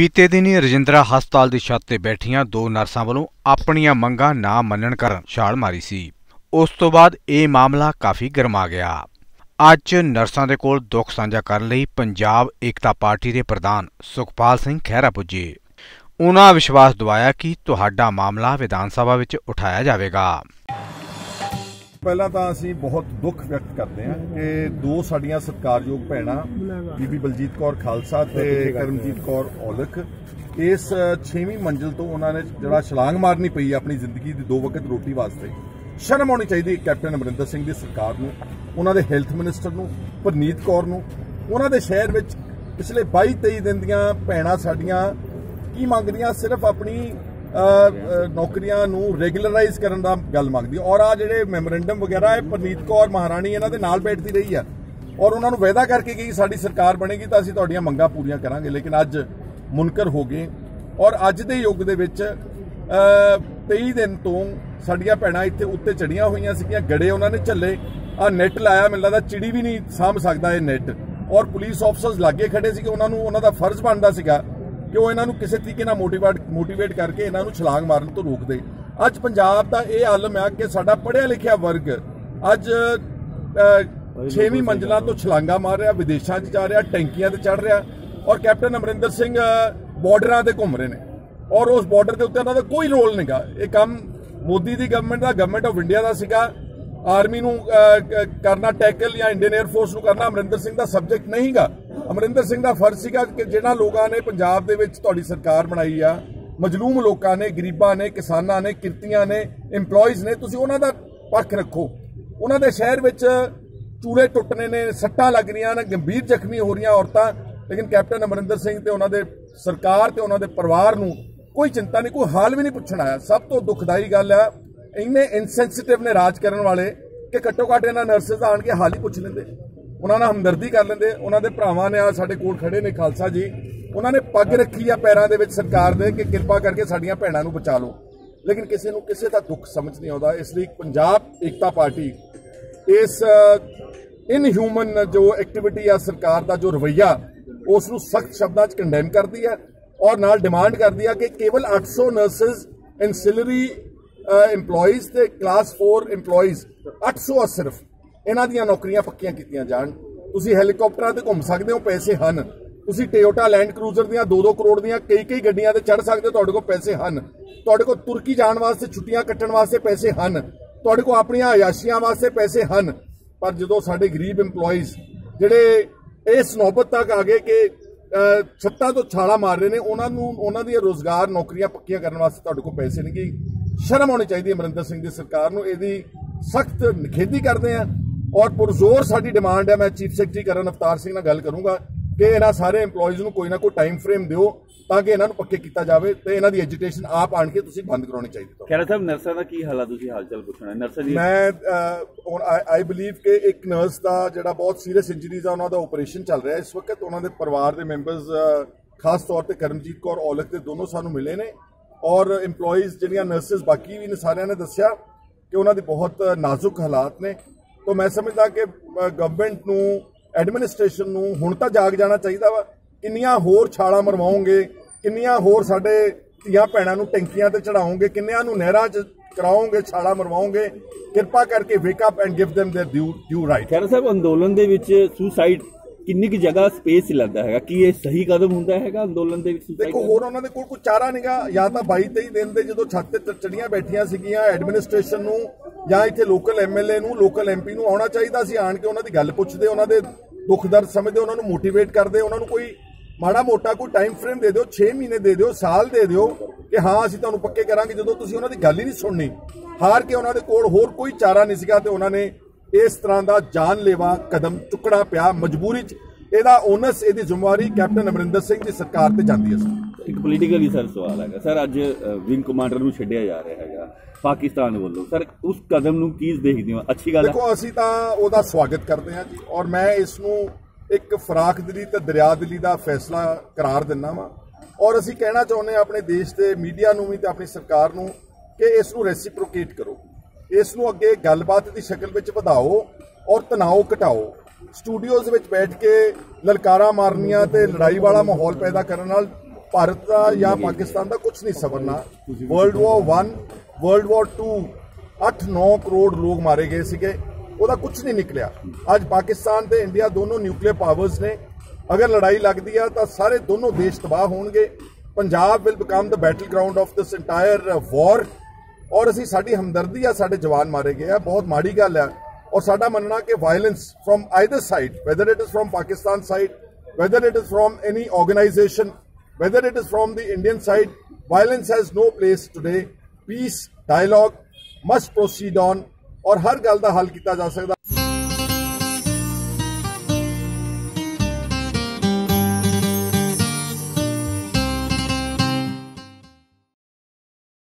ਬੀਤੇ ਦਿਨੀ ਰਜਿੰਦਰਾ ਹਸਪਤਾਲ ਦੀ ਛੱਤ ਤੇ ਬੈਠੀਆਂ ਦੋ ਨਰਸਾਂ ਵੱਲੋਂ ਆਪਣੀਆਂ ਮੰਗਾਂ ਨਾ ਮੰਨਣ ਕਾਰਨ ਛਾਲ ਮਾਰੀ ਸੀ। ਉਸ ਤੋਂ ਬਾਅਦ ਇਹ ਮਾਮਲਾ ਕਾਫੀ ਗਰਮਾ ਗਿਆ। ਅੱਜ ਨਰਸਾਂ ਦੇ ਕੋਲ ਦੁੱਖ ਸਾਂਝਾ ਕਰਨ ਲਈ ਪੰਜਾਬ ਏਕਤਾ ਪਾਰਟੀ ਦੇ ਪ੍ਰਧਾਨ ਸੁਖਪਾਲ ਸਿੰਘ ਖਹਿਰਾ ਪੁੱਜੇ। ਉਹਨਾਂ ਵਿਸ਼ਵਾਸ ਦਿਵਾਇਆ ਕਿ ਤੁਹਾਡਾ ਮਾਮਲਾ ਵਿਧਾਨ ਸਭਾ ਵਿੱਚ ਉਠਾਇਆ ਜਾਵੇਗਾ। ਪਹਿਲਾਂ ਤਾਂ ਅਸੀਂ ਬਹੁਤ ਦੁੱਖ ਵਿਅਕਤ ਕਰਦੇ ਹਾਂ ਕਿ ਦੋ ਸਾਡੀਆਂ ਸਤਿਕਾਰਯੋਗ ਭੈਣਾਂ, ਬੀਬੀ ਬਲਜੀਤ ਕੌਰ ਖਾਲਸਾ ਤੇ ਕਰਮਜੀਤ ਕੌਰ ਔਲਖ, ਇਸ 6ਵੀਂ ਮੰਜ਼ਿਲ ਤੋਂ ਉਹਨਾਂ ਨੇ ਜਿਹੜਾ ਛਲਾਂਗ ਮਾਰਨੀ ਪਈ ਆਪਣੀ ਜ਼ਿੰਦਗੀ ਦੀ ਦੋ ਵਕਤ ਰੋਟੀ ਵਾਸਤੇ, ਸ਼ਰਮ ਆਉਣੀ ਚਾਹੀਦੀ ਕੈਪਟਨ ਅਮਰਿੰਦਰ ਸਿੰਘ ਦੀ ਸਰਕਾਰ ਨੂੰ, ਉਹਨਾਂ ਦੇ ਹੈਲਥ ਮਿਨਿਸਟਰ ਨੂੰ, ਪਰਨੀਤ ਕੌਰ ਨੂੰ, ਉਹਨਾਂ ਦੇ ਸ਼ਹਿਰ ਵਿੱਚ ਪਿਛਲੇ 22 23 ਦਿਨ ਦੀਆਂ ਭੈਣਾਂ ਸਾਡੀਆਂ ਕੀ ਮੰਗਦੀਆਂ, ਸਿਰਫ ਆਪਣੀ ਨੌਕਰੀਆਂ ਨੂੰ ਰੈਗੂਲਰਾਈਜ਼ ਕਰਨ ਦਾ ਗੱਲ ਮੰਗਦੀ ਔਰ ਆ ਜਿਹੜੇ ਮੈਮੋਰੈਂਡਮ ਵਗੈਰਾ ਹੈ, ਪਰਨੀਤ ਕੌਰ ਮਹਾਰਾਣੀ ਇਹਨਾਂ ਦੇ ਨਾਲ ਬੈਠਦੀ ਰਹੀ ਹੈ। ਔਰ ਉਹਨਾਂ ਨੂੰ ਵਾਅਦਾ ਕਰਕੇ ਗਈ ਸਾਡੀ ਸਰਕਾਰ ਬਣੇਗੀ ਤਾਂ ਅਸੀਂ ਤੁਹਾਡੀਆਂ ਮੰਗਾਂ ਪੂਰੀਆਂ ਕਰਾਂਗੇ, ਲੇਕਿਨ ਅੱਜ ਮੁਨਕਰ ਹੋ ਗਏ। ਔਰ ਅੱਜ ਦੇ ਯੁੱਗ ਦੇ ਵਿੱਚ 23 ਦਿਨ ਤੋਂ ਸਾਡੀਆਂ ਭੈਣਾਂ ਇੱਥੇ ਉੱਤੇ ਚੜੀਆਂ ਹੋਈਆਂ ਸੀਗੀਆਂ, ਗੜੇ ਉਹਨਾਂ ਨੇ ਝੱਲੇ। ਆ ਨੈਟ ਲਾਇਆ, ਮੈਨੂੰ ਲੱਗਦਾ ਚਿੜੀ ਵੀ ਨਹੀਂ ਸਾਂਭ ਸਕਦਾ ਇਹ ਨੈਟ ਔਰ ਪੁਲਿਸ ਆਫਸਰਸ ਲਾਗੇ ਖੜੇ ਸੀਗੇ, ਉਹਨਾਂ ਨੂੰ, ਉਹਨਾਂ ਦਾ ਫਰਜ਼ ਬਣਦਾ ਸੀਗਾ ਕਿ ਉਹ ਇਹਨਾਂ ਨੂੰ ਕਿਸੇ ਤਰੀਕੇ ਨਾਲ ਮੋਟੀਵੇਟ ਮੋਟੀਵੇਟ ਕਰਕੇ ਇਹਨਾਂ ਨੂੰ ਛਲਾਂਗ ਮਾਰਨ ਤੋਂ ਰੋਕ ਦੇ ਅੱਜ ਪੰਜਾਬ ਦਾ ਇਹ ਆਲਮ ਹੈ ਕਿ ਸਾਡਾ ਪੜ੍ਹਿਆ ਲਿਖਿਆ ਵਰਗ ਅੱਜ 6ਵੀਂ ਮੰਜ਼ਲਾਂ ਤੋਂ ਛਲਾਂਗਾ ਮਾਰ ਰਿਹਾ ਵਿਦੇਸ਼ਾਂ 'ਚ ਜਾ ਰਿਹਾ ਟੈਂਕੀਆਂ ਤੇ ਚੜ ਰਿਹਾ ਔਰ ਕੈਪਟਨ ਅਮਰਿੰਦਰ ਸਿੰਘ ਬਾਰਡਰਾਂ ਤੇ ਘੁੰਮ ਰਹੇ ਨੇ। ਔਰ ਉਸ ਬਾਰਡਰ ਦੇ ਉੱਤੇ ਉਹਨਾਂ ਦਾ ਕੋਈ ਰੋਲ ਨਹੀਂਗਾ ਇਹ ਕੰਮ ਮੋਦੀ ਦੀ ਗਵਰਨਮੈਂਟ ਦਾ ਗਵਰਨਮੈਂਟ ਆਫ ਇੰਡੀਆ ਦਾ ਸੀਗਾ। ਆਰਮੀ ਨੂੰ ਕਰਨਾ ਟੈਕਲ ਜਾਂ ਇੰਡੀਅਨ 에ਅਰ ਫੋਰਸ ਨੂੰ ਕਰਨਾ ਅਮਰਿੰਦਰ ਸਿੰਘ ਦਾ ਸਬਜੈਕਟ ਨਹੀਂਗਾ। ਅਮਰਿੰਦਰ ਸਿੰਘ ਦਾ ਫਰਜ਼ ਸੀਗਾ ਕਿ ਜਿਹਨਾਂ ਲੋਕਾਂ ਨੇ ਪੰਜਾਬ ਦੇ ਵਿੱਚ ਤੁਹਾਡੀ ਸਰਕਾਰ ਬਣਾਈ ਆ, ਮਜਲੂਮ ਲੋਕਾਂ ਨੇ, ਗਰੀਬਾਂ ਨੇ, ਕਿਸਾਨਾਂ ਨੇ, ਕਿਰਤੀਆਂ ਨੇ, EMPLOYEES ਨੇ, ਤੁਸੀਂ ਉਹਨਾਂ ਦਾ ਪੱਖ ਰੱਖੋ। ਉਹਨਾਂ ਦੇ ਸ਼ਹਿਰ ਵਿੱਚ ਚੂਲੇ ਟੁੱਟਨੇ ਨੇ, ਸੱਟਾਂ ਲੱਗ ਰਹੀਆਂ ਨੇ, ਗੰਭੀਰ ਜ਼ਖਮੀ ਹੋ ਰਹੀਆਂ ਔਰਤਾਂ, ਲੇਕਿਨ ਕੈਪਟਨ ਅਮਰਿੰਦਰ ਸਿੰਘ ਤੇ ਉਹਨਾਂ ਦੇ ਸਰਕਾਰ ਤੇ ਉਹਨਾਂ ਦੇ ਪਰਿਵਾਰ ਨੂੰ ਕੋਈ ਚਿੰਤਾ ਨਹੀਂ, ਕੋਈ ਹਾਲ ਵੀ ਨਹੀਂ ਪੁੱਛਣ ਆਇਆ। ਸਭ ਤੋਂ ਦੁਖਦਾਈ ਗੱਲ ਹੈ ਇੰਨੇ ਇਨਸੈਂਸਿਟਿਵ ਨੇ ਰਾਜ ਕਰਨ ਵਾਲੇ ਕਿ ਘੱਟੋ ਘੱਟ ਇਹਨਾਂ ਨਰਸਸ ਆਣ ਕੇ ਹਾਲ ਹੀ ਪੁੱਛ ਲੈਂਦੇ। ਉਹਨਾਂ ਨਾਲ ਹਮਦਰਦੀ ਕਰ ਲੈਂਦੇ। ਉਹਨਾਂ ਦੇ ਭਰਾਵਾਂ ਨੇ ਆ ਸਾਡੇ ਕੋਲ ਖੜੇ ਨੇ ਖਾਲਸਾ ਜੀ। ਉਹਨਾਂ ਨੇ ਪੱਗ ਰੱਖੀ ਆ ਪੈਰਾਂ ਦੇ ਵਿੱਚ ਸਰਕਾਰ ਦੇ ਕਿ ਕਿਰਪਾ ਕਰਕੇ ਸਾਡੀਆਂ ਭੈਣਾਂ ਨੂੰ ਬਚਾ ਲਓ। ਲੇਕਿਨ ਕਿਸੇ ਨੂੰ ਕਿਸੇ ਦਾ ਦੁੱਖ ਸਮਝ ਨਹੀਂ ਆਉਂਦਾ। ਇਸ ਲਈ ਪੰਜਾਬ ਏਕਤਾ ਪਾਰਟੀ ਇਸ ਇਨਹਿਊਮਨ ਜੋ ਐਕਟੀਵਿਟੀ ਆ ਸਰਕਾਰ ਦਾ, ਜੋ ਰਵਈਆ, ਉਸ ਨੂੰ ਸਖਤ ਸ਼ਬਦਾਂ 'ਚ ਕੰਡੈਮ ਕਰਦੀ ਹੈ ਔਰ ਨਾਲ ਡਿਮਾਂਡ ਕਰਦੀ ਹੈ ਕਿ ਕੇਵਲ 800 ਨਰਸਸ ਐਂਸਿਲਰੀ EMPLOYEES ਤੇ ਕਲਾਸ 4 EMPLOYEES 800 ਸਿਰਫ। ਇਹਨਾਂ ਦੀਆਂ ਨੌਕਰੀਆਂ ਪੱਕੀਆਂ ਕੀਤੀਆਂ ਜਾਣ। ਤੁਸੀਂ ਹੈਲੀਕਾਪਟਰਾਂ ਤੇ ਘੁੰਮ ਸਕਦੇ ਹੋ, ਪੈਸੇ ਹਨ। ਤੁਸੀਂ ਟੋਯੋਟਾ ਲੈਂਡ ਕਰੂਜ਼ਰ ਦੀਆਂ 2-2 ਕਰੋੜ ਦੀਆਂ ਕਈ-ਕਈ ਗੱਡੀਆਂ ਤੇ ਚੜ ਸਕਦੇ ਹੋ, ਤੁਹਾਡੇ ਕੋਲ ਪੈਸੇ ਹਨ। ਤੁਹਾਡੇ ਕੋਲ ਤੁਰਕੀ ਜਾਣ ਵਾਸਤੇ, ਛੁੱਟੀਆਂ ਕੱਟਣ ਵਾਸਤੇ ਪੈਸੇ ਹਨ। ਤੁਹਾਡੇ ਕੋਲ ਆਪਣੀਆਂ ਆਯਾਸ਼ੀਆਂ ਵਾਸਤੇ ਪੈਸੇ ਹਨ। ਪਰ ਜਦੋਂ ਸਾਡੇ ਗਰੀਬ EMPLOYEES ਜਿਹੜੇ ਇਸ ਨੌਬਤ ਤੱਕ ਆ ਗਏ ਕਿ ਛੱਤਾਂ ਤੋਂ ਛਾਲਾ ਮਾਰ ਰਹੇ ਨੇ, ਉਹਨਾਂ ਨੂੰ, ਉਹਨਾਂ ਦੀਆਂ ਰੋਜ਼ਗਾਰ ਨੌਕਰੀਆਂ ਪੱਕੀਆਂ ਕਰਨ ਵਾਸਤੇ ਤੁਹਾਡੇ ਕੋਲ ਪੈਸੇ ਨਹੀਂ ਗਈ ਸ਼ਰਮ ਆਉਣੀ ਚਾਹੀਦੀ ਹੈ ਅਮਰਿੰਦਰ ਸਿੰਘ ਦੀ ਸਰਕਾਰ ਨੂੰ। ਇਹਦੀ ਸਖਤ ਨਿਖੇਧੀ ਕਰਦੇ ਆ ਔਰ ਪੁਰਜ਼ੋਰ ਸਾਡੀ ਡਿਮਾਂਡ ਹੈ ਮੈਂ ਚੀਫ ਸੈਕਟਰੀ ਕਰਨ ਅਵਤਾਰ ਸਿੰਘ ਨਾਲ ਗੱਲ ਕਰੂੰਗਾ ਕਿ ਇਹਨਾਂ ਸਾਰੇ EMPLOYEES ਨੂੰ ਕੋਈ ਨਾ ਕੋਈ ਟਾਈਮ ਫਰੇਮ ਦਿਓ ਤਾਂ ਕਿ ਇਹਨਾਂ ਨੂੰ ਪੱਕੇ ਕੀਤਾ ਜਾਵੇ ਤੇ ਇਹਨਾਂ ਦੀ ਐਜੀਟੇਸ਼ਨ ਆਪ ਆਣ ਕੇ ਤੁਸੀਂ ਬੰਦ ਕਰਾਉਣੀ ਚਾਹੀਦੀ ਖੈਰ ਸਾਹਿਬ ਨਰਸਾਂ ਦਾ ਕੀ ਹਾਲ ਤੁਸੀਂ ਹਾਲ ਚਾਲ ਪੁੱਛਣਾ ਨਰਸਾਂ ਦੀ ਮੈਂ ਆਈ ਬਲੀਵ ਕਿ ਇੱਕ ਨਰਸ ਦਾ ਜਿਹੜਾ ਬਹੁਤ ਸੀਰੀਅਸ ਇੰਜਰੀਜ਼ ਆ ਉਹਨਾਂ ਦਾ ਆਪਰੇਸ਼ਨ ਚੱਲ ਰਿਹਾ ਇਸ ਵਕਤ ਉਹਨਾਂ ਦੇ ਪਰਿਵਾਰ ਦੇ ਮੈਂਬਰਸ ਖਾਸ ਤੌਰ ਤੇ ਕਰਮਜੀਤ ਕੌਰ ਔਲਖ ਦੇ ਦੋਨੋਂ ਸਾਨੂੰ ਮਿਲੇ ਨੇ ਔਰ EMPLOYEES ਜਿਹੜੀਆਂ ਨਰਸਸ ਬਾਕੀ ਵੀ ਨੇ ਸਾਰਿਆਂ ਨੇ ਦੱਸਿਆ ਕਿ ਉਹਨਾਂ ਦੀ ਬਹੁਤ ਨਾਜ਼ੁਕ ਹਾਲਾਤ ਨੇ। ਤੋਂ ਮੈਂ ਸਮਝਦਾ ਕਿ ਗਵਰਨਮੈਂਟ ਨੂੰ ਐਡਮਿਨਿਸਟ੍ਰੇਸ਼ਨ ਨੂੰ ਹੁਣ ਤਾਂ ਜਾਗ ਜਾਣਾ ਚਾਹੀਦਾ ਵਾ। ਕਿੰਨੀਆਂ ਹੋਰ ਛਾਲਾਂ ਮਰਵਾਉਂਗੇ ਕਿੰਨੀਆਂ ਹੋਰ ਸਾਡੇ ਧੀਆਂ ਭੈਣਾਂ ਨੂੰ ਟੈਂਕੀਆਂ ਤੇ ਚੜਾਓਗੇ, ਕਿੰਨਿਆਂ ਨੂੰ ਨਹਿਰਾਂ 'ਚ ਕਰਾਓਗੇ, ਛਾਲਾਂ ਮਰਵਾਉਂਗੇ ਕਿਰਪਾ ਕਰਕੇ wake up and give them their due due right ਖੈਰ ਸਾਹਿਬ, ਅੰਦੋਲਨ ਦੇ ਵਿੱਚ ਸੁਸਾਈਡ ਕਿੰਨੀ ਕੁ ਜਗ੍ਹਾ ਸਪੇਸ ਲੱਗਦਾ ਹੈਗਾ ਕੀ ਇਹ ਸਹੀ ਕਦਮ ਹੁੰਦਾ ਹੈਗਾ ਅੰਦੋਲਨ ਦੇ ਵਿੱਚ ਦੇਖੋ ਹੋਰ ਉਹਨਾਂ ਦੇ ਕੋਲ ਕੋਈ ਚਾਰਾ ਨਹੀਂਗਾ ਜਾਂ ਤਾਂ 22 23 ਦਿਨ ਦੇ ਜਦੋਂ ਛੱਤ ਤੇ ਚੜੀਆਂ ਬੈਠੀਆਂ ਸੀਗੀਆਂ ਐਡਮਿਨਿਸਟ੍ਰੇਸ਼ਨ ਨੂੰ ਜਾਂ ਇੱਥੇ ਲੋਕਲ ਐਮਐਲਏ ਨੂੰ ਲੋਕਲ ਐਮਪੀ ਨੂੰ ਆਉਣਾ ਚਾਹੀਦਾ ਸੀ ਆਣ ਕੇ ਉਹਨਾਂ ਦੀ ਗੱਲ ਪੁੱਛਦੇ ਉਹਨਾਂ ਦੇ ਦੁੱਖ ਦਰਦ ਸਮਝਦੇ ਉਹਨਾਂ ਨੂੰ ਮੋਟੀਵੇਟ ਕਰਦੇ ਉਹਨਾਂ ਨੂੰ ਕੋਈ ਮਾੜਾ ਮੋਟਾ ਕੋਈ ਟਾਈਮ ਫਰੇਮ ਦੇ ਦਿਓ 6 ਮਹੀਨੇ ਦੇ ਦਿਓ ਸਾਲ ਦੇ ਦਿਓ ਕਿ ਹਾਂ ਅਸੀਂ ਤੁਹਾਨੂੰ ਪੱਕੇ ਕਰਾਂਗੇ ਜਦੋਂ ਤੁਸੀਂ ਉਹਨਾਂ ਦੀ ਗੱਲ ਹੀ ਨਹੀਂ ਸੁਣਨੀ। ਹਾਰ ਕੇ ਉਹਨਾਂ ਦੇ ਕੋਲ ਹੋਰ ਕੋਈ ਚਾਰਾ ਨਹੀਂ ਸੀਗਾ ਤੇ ਉਹਨਾਂ ਨੇ ਇਸ ਤਰ੍ਹਾਂ ਦਾ ਜਾਨਲੇਵਾ ਕਦਮ ਚੁੱਕਣਾ ਪਿਆ ਮਜਬੂਰੀ 'ਚ ਇਹਦਾ ਓਨਸ ਇਹਦੀ ਜ਼ਿੰਮੇਵਾਰੀ ਕੈਪਟਨ ਅਮਰਿੰਦਰ ਸਿੰਘ ਦੀ ਸਰਕਾਰ ਤੇ ਜਾਂਦੀ ਹੈ ਸਰ। ਇੱਕ ਪੋਲੀਟੀਕਲੀ ਸਰ ਸਵਾਲ ਹੈਗਾ। ਸਰ ਅੱਜ ਵਿੰਗ ਕਮਾਂਡਰ ਨੂੰ ਛੱਡਿਆ ਜਾ ਰਿਹਾ ਹੈਗਾ ਪਾਕਿਸਤਾਨ ਵੱਲੋਂ। ਸਰ ਉਸ ਕਦਮ ਨੂੰ ਕੀ ਦੇਖਦੇ ਹੋ? ਅੱਛੀ ਗੱਲ ਹੈ। ਦੇਖੋ ਅਸੀਂ ਤਾਂ ਉਹਦਾ ਸਵਾਗਤ ਕਰਦੇ ਹਾਂ ਜੀ ਔਰ ਮੈਂ ਇਸ ਨੂੰ ਇੱਕ ਫਰਾਖ ਦਿਲੀ ਤੇ ਦਰਿਆ ਦਿਲੀ ਦਾ ਫੈਸਲਾ ਕਰਾਰ ਦਿੰਨਾ ਵਾਂ। ਔਰ ਅਸੀਂ ਕਹਿਣਾ ਚਾਹੁੰਦੇ ਹਾਂ ਆਪਣੇ ਦੇਸ਼ ਦੇ ਮੀਡੀਆ ਨੂੰ ਵੀ ਤੇ ਆਪਣੀ ਸਰਕਾਰ ਨੂੰ ਕਿ ਇਸ ਨੂੰ ਰੈਸਿਪਰੋਕੇਟ ਕਰੋ। ਇਸ ਨੂੰ ਅੱਗੇ ਗੱਲਬਾਤ ਦੀ ਸ਼ਕਲ ਵਿੱਚ ਵਧਾਓ ਔਰ ਤਣਾਅ ਘਟਾਓ। ਸਟੂਡੀਓਜ਼ ਵਿੱਚ ਬੈਠ ਕੇ ਲਲਕਾਰਾ ਮਾਰਨੀਆਂ ਤੇ ਲੜਾਈ ਵਾਲਾ ਮਾਹੌਲ ਪੈਦਾ ਕਰਨ ਨਾਲ ਭਾਰਤ ਦਾ ਜਾਂ ਪਾਕਿਸਤਾਨ ਦਾ ਕੁਝ ਨਹੀਂ ਸਬਰਨਾ world war 1 world war 2 8-9 crore ਲੋਕ ਮਾਰੇ ਗਏ ਸੀਗੇ। ਉਹਦਾ ਕੁਝ ਨਹੀਂ ਨਿਕਲਿਆ। ਅੱਜ ਪਾਕਿਸਤਾਨ ਤੇ ਇੰਡੀਆ ਦੋਨੋਂ ਨਿਊਕਲੀਅਰ ਪਾਵਰਸ ਨੇ। ਅਗਰ ਲੜਾਈ ਲੱਗਦੀ ਆ ਤਾਂ ਸਾਰੇ ਦੋਨੋਂ ਦੇਸ਼ ਤਬਾਹ ਹੋਣਗੇ। Punjab will become the battle ground of this entire war ਔਰ ਅਸੀਂ ਸਾਡੀ ਹਮਦਰਦੀ ਆ, ਸਾਡੇ ਜਵਾਨ ਮਾਰੇ ਗਏ ਆ। ਬਹੁਤ ਮਾੜੀ ਗੱਲ ਆ। ਔਰ ਸਾਡਾ ਮੰਨਣਾ ਕਿ violence from either side whether it is from Pakistan side whether it is from any organisation whether it is from the Indian side violence has no place today peace dialogue must proceed on ਔਰ ਹਰ ਗੱਲ ਦਾ ਹੱਲ ਕੀਤਾ ਜਾ ਸਕਦਾ